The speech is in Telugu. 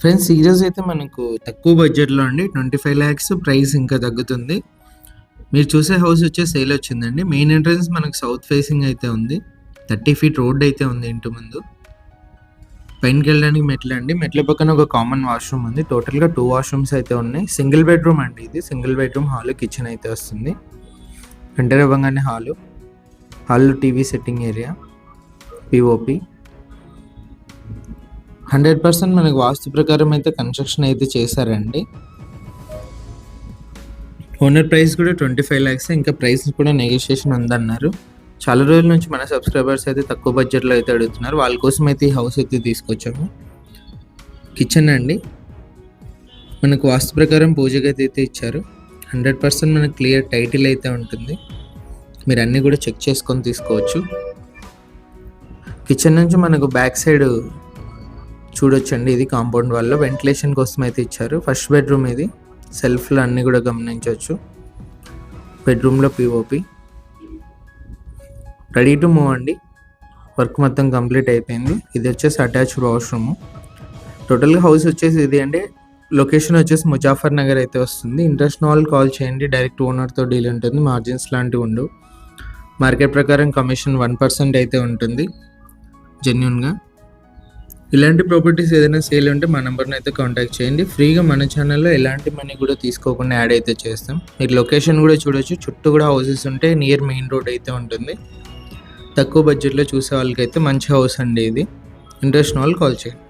ఫ్రెండ్స్ ఈరోజు అయితే మనకు తక్కువ బడ్జెట్లో అండి ట్వంటీ ఫైవ్ ల్యాక్స్ ప్రైస్ ఇంకా తగ్గుతుంది. మీరు చూసే హౌస్ వచ్చే సేల్ వచ్చిందండి. మెయిన్ ఎంట్రన్స్ మనకు సౌత్ ఫేసింగ్ అయితే ఉంది. థర్టీ ఫీట్ రోడ్ అయితే ఉంది ఇంటి ముందు. పైనకి వెళ్ళడానికి మెట్లు అండి. మెట్ల పక్కన ఒక కామన్ వాష్రూమ్ ఉంది. టోటల్గా టూ వాష్రూమ్స్ అయితే ఉన్నాయి. సింగిల్ బెడ్రూమ్ అండి ఇది. సింగిల్ బెడ్రూమ్ హాల్ కిచెన్ అయితే వస్తుంది. ఎంటర్ ఇవ్వగానే హాలు హాల్లో TV setting area POP hundred percent మనకు వాస్తు ప్రకారం అయితే కన్స్ట్రక్షన్ అయితే చేశారండి. ఓనర్ ప్రైస్ కూడా ట్వంటీ ఫైవ్ ల్యాక్స్ ఇంకా ప్రైస్ కూడా నెగోషియేషన్ ఉందన్నారు. చాలా రోజుల నుంచి మన సబ్స్క్రైబర్స్ అయితే తక్కువ బడ్జెట్లో అయితే అడుగుతున్నారు. వాళ్ళ కోసం అయితే ఈ హౌస్ అయితే తీసుకొచ్చాము. కిచెన్ అండి. మనకు వాస్తు ప్రకారం పూజగా అయితే ఇచ్చారు. హండ్రెడ్ పర్సెంట్ మనకు క్లియర్ టైటిల్ అయితే ఉంటుంది. మీరు అన్నీ కూడా చెక్ చేసుకొని తీసుకోవచ్చు. కిచెన్ నుంచి మనకు బ్యాక్ సైడ్ చూడొచ్చండి. ఇది కాంపౌండ్ వల్ల. వెంటిలేషన్ కోసం అయితే ఇచ్చారు. ఫస్ట్ బెడ్రూమ్ ఇది. సెల్ఫ్లు అన్నీ కూడా గమనించవచ్చు. బెడ్రూమ్లో పిఓపి రెడీ టు మూవ్ అండి. వర్క్ మొత్తం కంప్లీట్ అయిపోయింది. ఇది వచ్చేసి అటాచ్డ్ వాష్రూమ్ టోటల్గా హౌస్ వచ్చేసి ఇది అంటే లొకేషన్ వచ్చేసి ముజాఫర్ నగర్ అయితే వస్తుంది. ఇంటర్నేషనల్ వాళ్ళు కాల్ చేయండి. డైరెక్ట్ ఓనర్తో డీల్ ఉంటుంది. మార్జిన్స్ లాంటివి ఉండవు. మార్కెట్ ప్రకారం కమిషన్ వన్ పర్సెంట్ అయితే ఉంటుంది. జెన్యున్గా ఇలాంటి ప్రాపర్టీస్ ఏదైనా సేల్ ఉంటే మా నెంబర్ని అయితే కాంటాక్ట్ చేయండి. ఫ్రీగా మన ఛానల్లో ఎలాంటి మనీ కూడా తీసుకోకుండా యాడ్ అయితే చేస్తాం. మీరు లొకేషన్ కూడా చూడొచ్చు. చుట్టూ కూడా హౌసెస్ ఉంటే నియర్ మెయిన్ రోడ్ అయితే ఉంటుంది. తక్కువ బడ్జెట్లో చూసే వాళ్ళకైతే మంచి హౌస్ అండి ఇది. ఇంట్రెస్ట్ వాళ్ళు కాల్ చేయండి.